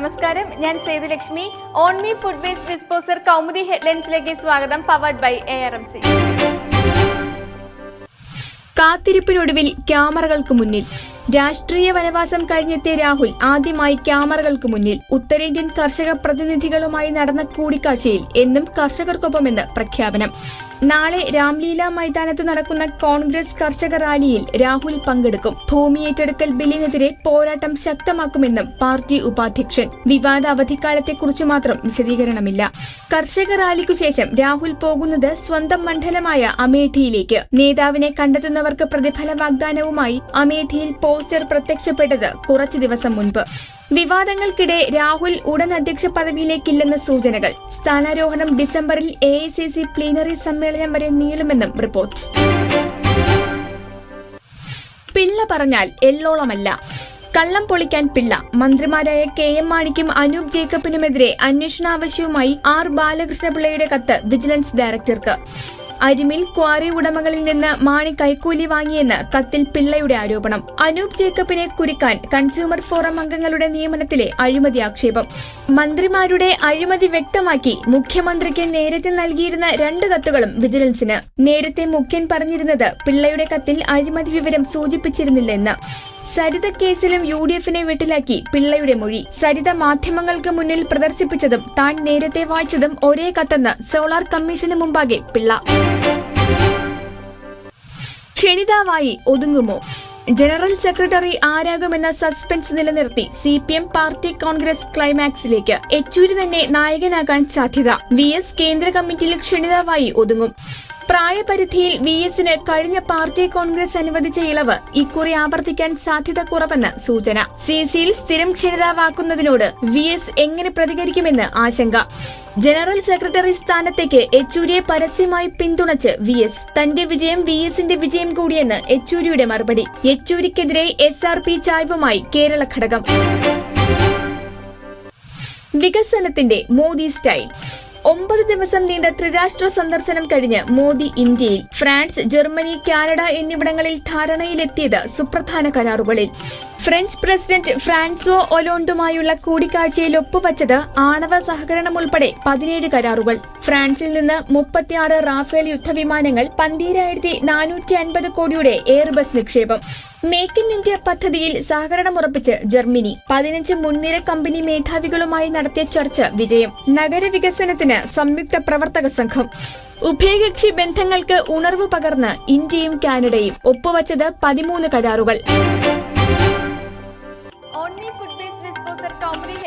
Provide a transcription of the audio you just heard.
നമസ്കാരം. ഞാൻ സേതുലക്ഷ്മി. ഓൺമി ഫുഡ് വേസ്റ്റ് ഡിസ്പോസർ കൗമുദി ഹെഡ്ലൈൻസിലേക്ക് സ്വാഗതം powered by A R M C കാത്തിരിപ്പിനൊടുവിൽ ക്യാമറകൾക്ക് മുന്നിൽ. രാഷ്ട്രീയ വനവാസം കഴിഞ്ഞെത്തിയ രാഹുൽ ആദ്യമായി ക്യാമറകൾക്ക് മുന്നിൽ. ഉത്തരേന്ത്യൻ കർഷക പ്രതിനിധികളുമായി നടന്ന കൂടിക്കാഴ്ചയിൽ എന്നും കർഷകർക്കൊപ്പമെന്ന് പ്രഖ്യാപനം. നാളെ രാംലീല മൈതാനത്ത് നടക്കുന്ന കോൺഗ്രസ് കർഷക റാലിയിൽ രാഹുൽ പങ്കെടുക്കും. ഭൂമി ഏറ്റെടുക്കൽ ബില്ലിനെതിരെ പോരാട്ടം ശക്തമാക്കുമെന്നും പാർട്ടി ഉപാധ്യക്ഷൻ. വിവാദ അവധിക്കാലത്തെക്കുറിച്ച് മാത്രം വിശദീകരണമില്ല. കർഷക റാലിക്കു ശേഷം രാഹുൽ പോകുന്നത് സ്വന്തം മണ്ഡലമായ അമേഠിയിലേക്ക്. നേതാവിനെ കണ്ടെത്തുന്നവർക്ക് പ്രതിഫല വാഗ്ദാനവുമായി അമേഠിയിൽ പോസ്റ്റർ പ്രത്യക്ഷപ്പെട്ടത് കുറച്ചു ദിവസം മുൻപ്. വിവാദങ്ങൾക്കിടെ രാഹുൽ ഉടൻ അധ്യക്ഷ പദവിയിലേക്കില്ലെന്ന സൂചനകൾ. സ്ഥാനാരോഹണം ഡിസംബറിൽ എ പ്ലീനറി സമ്മേളനം വരെ നീളുമെന്നും റിപ്പോർട്ട്. പിള്ള പറഞ്ഞാൽ എല്ലോളമല്ല കള്ളം പൊളിക്കാൻ പിള്ള. മന്ത്രിമാരായ കെ എം മാണിക്കും അനൂപ് ജേക്കബിനുമെതിരെ അന്വേഷണ ആവശ്യവുമായി ആർ ബാലകൃഷ്ണപിള്ളയുടെ കത്ത് വിജിലൻസ് ഡയറക്ടർക്ക്. അരിമിൽ ക്വാറി ഉടമകളിൽ നിന്ന് മാണി കൈക്കൂലി വാങ്ങിയെന്ന് കത്തിൽ പിള്ളയുടെ ആരോപണം. അനൂപ് ജേക്കബിനെ കുരുക്കാൻ കൺസ്യൂമർ ഫോറം അംഗങ്ങളുടെ നിയമനത്തിലെ അഴിമതി ആക്ഷേപം. മന്ത്രിമാരുടെ അഴിമതി വ്യക്തമാക്കി മുഖ്യമന്ത്രിക്ക് നേരത്തെ നൽകിയിരുന്ന രണ്ട് കത്തുകളും വിജിലൻസിന്. നേരത്തെ മുഖ്യൻ പറഞ്ഞിരുന്നത് പിള്ളയുടെ കത്തിൽ അഴിമതി വിവരം സൂചിപ്പിച്ചിരുന്നില്ലെന്ന്. സരിത കേസിലും യു ഡി എഫിനെ വെട്ടിലാക്കി പിള്ളയുടെ മൊഴി. സരിത മാധ്യമങ്ങൾക്ക് മുന്നിൽ പ്രദർശിപ്പിച്ചതും താൻ നേരത്തെ വായിച്ചതും ഒരേ കത്തെന്ന് സോളാർ കമ്മീഷന് മുമ്പാകെ പിള്ള. ക്ഷണിതാവായി ഒതുങ്ങുമോ? ജനറൽ സെക്രട്ടറി ആരാകുമെന്ന സസ്പെൻസ് നിലനിർത്തി C P M party congress ക്ലൈമാക്സിലേക്ക്. Yechury തന്നെ നായകനാകാൻ സാധ്യത. വി എസ് കേന്ദ്ര കമ്മിറ്റിയിൽ ക്ഷണിതാവായി ഒതുങ്ങും. പ്രായപരിധിയിൽ വി എസിന് കഴിഞ്ഞ പാർട്ടി കോൺഗ്രസ് അനുവദിച്ച ഇളവ് ഇക്കുറി ആവർത്തിക്കാൻ സാധ്യത കുറവെന്ന് സൂചന. സി സിയിൽ സ്ഥിരം ക്ഷണിതാവാക്കുന്നതിനോട് വി എസ് എങ്ങനെ പ്രതികരിക്കുമെന്ന് ആശങ്ക. ജനറൽ സെക്രട്ടറി സ്ഥാനത്തേക്ക് യെച്ചൂരിയെ പരസ്യമായി പിന്തുണച്ച് വി എസ് തന്റെ വിജയം വി എസിന്റെ വിജയം കൂടിയെന്ന് യെച്ചൂരിയുടെ മറുപടി. യെച്ചൂരിക്കെതിരെ എസ് ആർ പി ചായ്വുമായി കേരള ഘടകം. വികസനത്തിന്റെ മോദി സ്റ്റൈൽ. ഒമ്പത് ദിവസം നീണ്ട ത്രിരാഷ്ട്ര സന്ദർശനം കഴിഞ്ഞ് മോദി ഇന്ത്യയിൽ ഫ്രാൻസ് ജർമ്മനി കാനഡ എന്നിവിടങ്ങളിൽ ധാരണയിലെത്തിയത് സുപ്രധാന കരാറുകളിൽ. ഫ്രഞ്ച് പ്രസിഡന്റ് ഫ്രാൻസോ ഒലോണ്ടുമായുള്ള കൂടിക്കാഴ്ചയിൽ ഒപ്പുവച്ചത് ആണവ സഹകരണം ഉൾപ്പെടെ പതിനേഴ് കരാറുകൾ. ഫ്രാൻസിൽ നിന്ന് മുപ്പത്തിയാറ് റാഫേൽ യുദ്ധവിമാനങ്ങൾ പന്തീരായിരത്തി നാനൂറ്റി അൻപത് കോടിയുടെ എയർബസ് നിക്ഷേപം. മേക്ക് ഇൻ ഇന്ത്യ പദ്ധതിയിൽ സഹകരണം ഉറപ്പിച്ച് ജർമ്മനി. പതിനഞ്ച് മുൻനിര കമ്പനി മേധാവികളുമായി നടത്തിയ ചർച്ച വിജയം. നഗരവികസനത്തിന് സംയുക്ത പ്രവർത്തക സംഘം. ഉഭയകക്ഷി ബന്ധങ്ങൾക്ക് ഉണർവ് പകർന്ന് ഇന്ത്യയും കാനഡയും ഒപ്പുവച്ചത് പതിമൂന്ന് കരാറുകൾ.